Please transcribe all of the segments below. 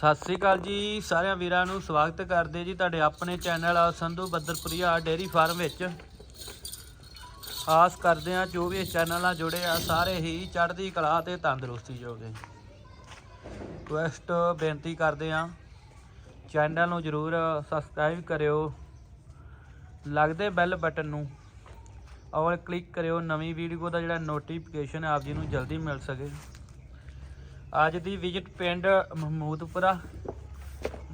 ਸਤਿ ਸ੍ਰੀ ਅਕਾਲ ਜੀ, ਸਾਰਿਆਂ ਵੀਰਾਂ ਨੂੰ ਸਵਾਗਤ ਕਰਦੇ ਜੀ ਤੁਹਾਡੇ ਆਪਣੇ channel Sandhu Baddarpuria dairy farm ਵਿੱਚ। ਆਸ ਕਰਦੇ ਆ ਜੋ ਵੀ ਇਸ ਚੈਨਲ ਨਾਲ ਜੁੜੇ ਆ, ਸਾਰੇ ਹੀ ਚੜ੍ਹਦੀ ਕਲਾ ਤੇ ਤੰਦਰੁਸਤੀ ਜੋਗੇ ਰਿਕੁਐਸਟ ਬੇਨਤੀ ਕਰਦੇ ਆ ਚੈਨਲ ਨੂੰ ਜਰੂਰ ਸਬਸਕ੍ਰਾਈਬ ਕਰਿਓ। ਲੱਗਦੇ ਬੈਲ ਬਟਨ ਨੂੰ ਔਰ ਕਲਿੱਕ ਕਰਿਓ, ਨਵੀਂ ਵੀਡੀਓ ਦਾ ਜਿਹੜਾ ਨੋਟੀਫਿਕੇਸ਼ਨ ਆਪ ਜੀ ਨੂੰ ਜਲਦੀ ਮਿਲ ਸਕੇ। ਅੱਜ ਦੀ ਵਿਜ਼ਿਟ ਪਿੰਡ ਮਹਮੂਦਪੁਰਾ,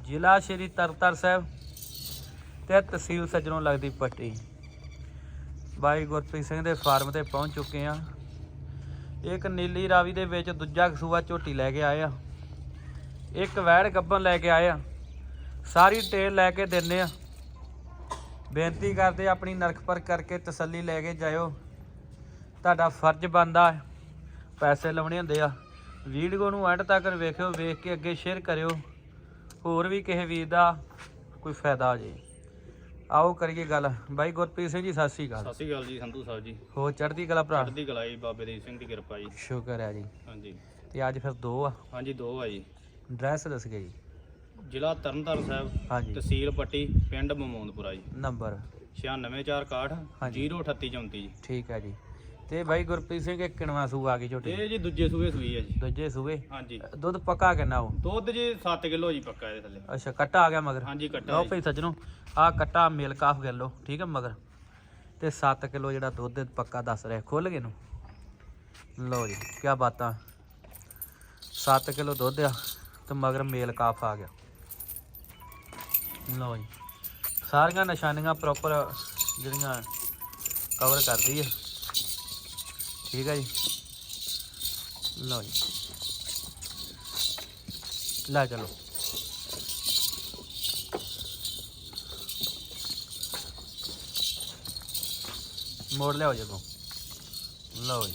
ਜ਼ਿਲ੍ਹਾ ਸ਼੍ਰੀ ਤਰਤਰ ਸਾਹਿਬ ਤੇ ਤਹਿਸੀਲ ਸੱਜਣੋਂ ਲੱਗਦੀ ਪੱਟੀ। ਬਾਈ ਗੁਰਪ੍ਰੀਤ ਸਿੰਘ ਦੇ ਫਾਰਮ ਤੇ ਪਹੁੰਚ ਚੁੱਕੇ ਆ ਇੱਕ ਨੀਲੀ ਰਾਵੀ ਦੇ ਵਿੱਚ ਦੂਜਾ ਕਸੂਆ ਝੋਟੀ ਲੈ ਕੇ ਆਏ ਆ ਇੱਕ ਵੈੜ ਗੱਬਨ ਲੈ ਕੇ ਆਏ ਆ ਸਾਰੀ ਟੇਲ ਲੈ ਕੇ ਦਿੰਨੇ ਆ ਬੇਨਤੀ ਕਰਦੇ ਆਪਣੀ ਨਰਖ ਪਰ ਕਰਕੇ ਤਸੱਲੀ ਲੈ ਕੇ ਜਾਇਓ। ਤੁਹਾਡਾ ਫਰਜ਼ ਬਣਦਾ ਪੈਸੇ ਲਾਉਣੇ ਹੁੰਦੇ ਆ। ਵੀਡੀਓ ਨੂੰ ਐਂਡ ਤੱਕ ਵੇਖਿਓ ਵੇਖ ਕੇ ਅੱਗੇ ਸ਼ੇਅਰ ਕਰਿਓ। ਹੋਰ ਵੀ ਕਿਸੇ ਵੀਰ ਦਾ ਕੋਈ ਫਾਇਦਾ ਹੋ ਜੇ। ਆਓ ਕਰੀਏ ਗੱਲ। ਬਾਈ ਗੁਰਪ੍ਰੀਤ ਸਿੰਘ ਜੀ ਸਤਿ ਸ੍ਰੀ ਅਕਾਲ। ਸਤਿ ਸ਼੍ਰੀ ਅਕਾਲ ਜੀ ਸੰਧੂ ਸਾਹਿਬ ਜੀ। ਹੋ ਚੜ੍ਹਦੀ ਕਲਾ ਭਰਾ? ਚੜ੍ਹਦੀ ਕਲਾਈ ਬਾਬੇ ਦੀਪ ਸਿੰਘ ਦੀ ਕਿਰਪਾ ਜੀ। ਸ਼ੁਕਰ ਹੈ ਜੀ। ਹਾਂਜੀ। ਤੇ ਅੱਜ ਫਿਰ ਦੋ ਆ। ਹਾਂਜੀ ਦੋ ਆ ਜੀ। ਡਰੈਸ ਦੱਸ ਗਏ ਜੀ। ਜ਼ਿਲ੍ਹਾ ਤਰਨਤਾਰਨ ਸਾਹਿਬ ਹਾਂਜੀ। ਤਹਿਸੀਲ ਪੱਟੀ ਪਿੰਡ ਮਮੂਦਪੁਰਾ ਜੀ। ਨੰਬਰ 9646 ਹਾਂਜੀ। 03834 ਜੀ। ਠੀਕ ਹੈ ਜੀ। ਤੇ ਬਾਈ ਗੁਰਪ੍ਰੀਤ ਸਿੰਘ ਇੱਕ ਕਿਣਵਾ ਸੂ ਆ ਗਈ ਝੋਟੀ ਇਹ ਜੀ ਦੂਜੇ ਸੂਏ ਸੂਈ ਹੈ ਜੀ। ਦੂਜੇ ਸੂਏ? ਹਾਂਜੀ। ਦੁੱਧ ਪੱਕਾ ਕਿੰਨਾ ਉਹ? ਦੁੱਧ ਜੀ 7 ਕਿਲੋ ਜੀ ਪੱਕਾ ਇਹਦੇ ਥੱਲੇ। ਅੱਛਾ ਕੱਟਾ ਆ ਗਿਆ ਮਗਰ? ਹਾਂਜੀ ਕੱਟਾ ਲਓ। ਭਾਈ ਸੱਜਣੋ ਆ ਕੱਟਾ ਮਿਲ ਕਾਫ ਕਿਲੋ ਠੀਕ ਹੈ ਮਗਰ? ਤੇ 7 ਕਿਲੋ ਜਿਹੜਾ ਦੁੱਧ ਪੱਕਾ ਦੱਸ ਰਿਹਾ ਖੁੱਲ ਗਏ ਨੂੰ ਲਓ ਜੀ ਕੀ ਬਾਤਾਂ। 7 ਕਿਲੋ ਦੁੱਧ ਆ ਤੇ ਮਗਰ ਮੇਲ ਕਾਫ ਆ ਗਿਆ। ਲਓ ਜੀ ਸਾਰੀਆਂ ਨਿਸ਼ਾਨੀਆਂ ਪ੍ਰੋਪਰ ਜਿਹੜੀਆਂ ਕਵਰ ਕਰਦੀ ਹੈ ਠੀਕ ਹੈ ਜੀ। ਲਓ ਜੀ। ਲੈ ਚਲੋ। ਮੋੜ ਲਿਆਓ ਜਦੋਂ ਲਓ ਜੀ।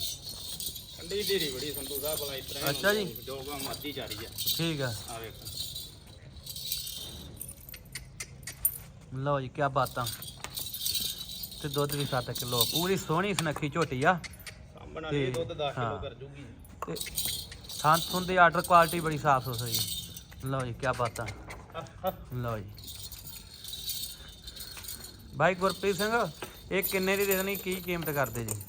ਠੰਡੀ ਢੀਰੀ ਬੜੀ ਸੰਧੂ ਸਾਹਿਬ ਕੋਲ ਇਸ ਤਰ੍ਹਾਂ ਹੀ ਅੱਛਾ ਜੀ। ਜੋ ਕੋ ਚਾਰੀ ਆ। ਠੀਕ ਆ। ਆ ਵੇਖੋ। ਲਓ ਜੀ ਕੀ ਬਾਤਾਂ। ਤੇ ਦੁੱਧ ਵੀ 7 ਕਿਲੋ ਪੂਰੀ ਸੋਹਣੀ ਸੁਨੱਖੀ ਝੋਟੀ ਆ। ਤੇ- ਦੁੱਧ 10 ਹਾਂ। ਕਿਲੋ ਕਰ ਜੂਗੀ। ਤੇ ਥਾਂ ਥੁੰਨ ਦੀ ਆਰਡਰ ਕੁਆਲਿਟੀ ਬੜੀ ਸਾਫ਼ ਸੁਥਰੀ ਲਓ ਜੀ ਕੀ ਬਾਤਾਂ। ਲਓ ਜੀ। ਭਾਈ ਗੁਰਪ੍ਰੀਤ ਸਿੰਘ ਇਹ ਕਿੰਨੇ ਦੀ ਦੇ ਦੇਣੀ ਕੀ ਕੀਮਤ ਕਰਦੇ ਜੀ?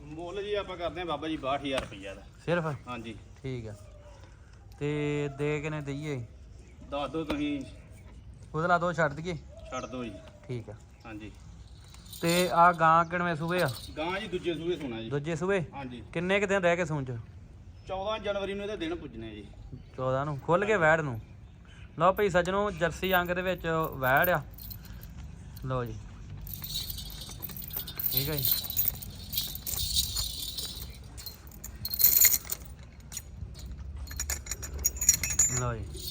ਮੁੱਲ ਜੀ ਆਪਾਂ ਕਰਦੇ ਆ ਬਾਬਾ ਜੀ 62000 ਰੁਪਈਆ ਦਾ। ਸਿਰਫ? ਹਾਂਜੀ। ਠੀਕ ਆ। ਤੇ ਦੇ ਕਿਨੇ ਦਈਏ? ਦੱਸ ਦਿਓ ਤੁਸੀਂ। ਉਹਦਲਾ ਦੋ ਛੱਡ ਦਈਏ? ਛੱਡ ਦਿਓ ਜੀ। ਠੀਕ ਆ। ਹਾਂਜੀ। ਤੇ ਆ ਗਾਂ ਕਿਣਵੇਂ ਸੂਏ ਆ? ਗਾਂ ਜੀ ਦੂਜੇ ਸੂਏ ਸੋਣਾ ਜੀ। ਦੂਜੇ ਸੂਏ ਹਾਂਜੀ। ਕਿੰਨੇ ਕੁ ਦਿਨ ਰਹਿ ਕੇ ਸੂਣ ਚ? 14 ਜਨਵਰੀ ਨੂੰ ਇਹਦੇ ਦਿਨ ਪੁੱਜਣੇ ਜੀ। 14 ਨੂੰ? ਖੁੱਲ ਕੇ ਵੈੜ ਨੂੰ? ਲਓ ਭਈ ਸੱਜਣੋ ਜਰਸੀ ਅੰਗ ਦੇ ਵਿੱਚ ਵੈੜ ਆ। ਲਓ ਜੀ। ਠੀਕ ਹੈ ਜੀ। ਲਓ ਜੀ।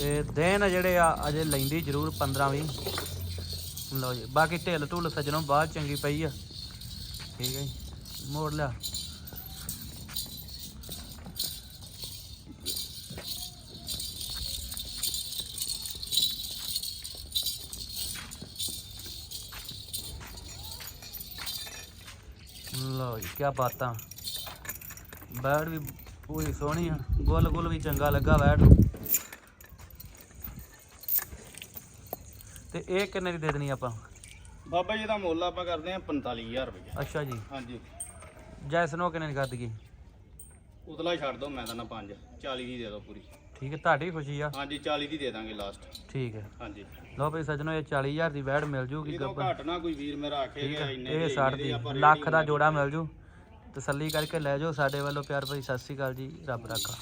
ਤੇ ਦਿਨ ਜਿਹੜੇ ਆ, ਅਜੇ ਲੈਂਦੀ ਜ਼ਰੂਰ 15 20 ਲਓ ਜੀ, ਬਾਕੀ ਢਿੱਲ ਢੁੱਲ ਸੱਜਣੋ, ਬਾਅਦ ਚੰਗੀ ਪਈ ਆ। ਠੀਕ ਹੈ ਜੀ, ਮੋੜ ਲਿਆ। ਲਓ ਜੀ ਕੀ ਬਾਤਾਂ। ਬੈੜ ਵੀ ਪੂਰੀ ਸੋਹਣੀ ਆ, ਗੁੱਲ ਗੁੱਲ ਵੀ ਚੰਗਾ ਲੱਗਾ ਬੈੜ ਨੂੰ। ਤੇ ਇਹ ਕਿੰਨੇ ਦੀ ਦੇ ਦੇਣੀ ਆਪਾਂ? ਬਾਬਾ ਜੀ ਦਾ ਮੁੱਲ ਆਪਾਂ ਕਰਦੇ ਆ 45000 ਰੁਪਏ ਅੱਛਾ ਜੀ। ਹਾਂਜੀ। ਜੈਸਨੋ ਕਿੰਨੇ ਦੀ ਕਰ ਦਈਏ ਉਤਲਾ ਛੱਡ ਦਿਓ ਮੈਂ ਤਾਂ ਨਾ 5 40 ਦੀ ਦੇ ਦਿਓ ਪੂਰੀ। ਠੀਕ ਹੈ ਤੁਹਾਡੀ ਖੁਸ਼ੀ ਆ। ਹਾਂਜੀ 40 ਦੀ ਦੇ ਦਾਂਗੇ ਲਾਸਟ ਠੀਕ ਹੈ। ਹਾਂਜੀ। ਲਓ ਭਈ ਸੱਜਣੋ ਇਹ 40000 ਦੀ ਵੈੜ ਮਿਲ ਜੂਗੀ। ਇਹਦੋਂ ਗੱਬਰ ਘੱਟ ਨਾ ਕੋਈ ਵੀਰ ਮੇਰਾ ਠੀਕ ਆਖੇਗਾ ਹੈ ਇੰਨੇ ਇਹ ਦੀ, 60 ਇੰਨੇ ਦੀ। ਆਪਾਂ ਲੱਖ ਦਾ ਜੋੜਾ। ਮਿਲ ਜੂ। ਤਸੱਲੀ ਕਰਕੇ ਲੈ ਜਾਓ ਸਾਡੇ ਵੱਲੋਂ। ਪਿਆਰ ਭਰੀ ਸਤਿ ਸ੍ਰੀ ਅਕਾਲ ਜੀ। ਰੱਬ ਰਾਖਾ।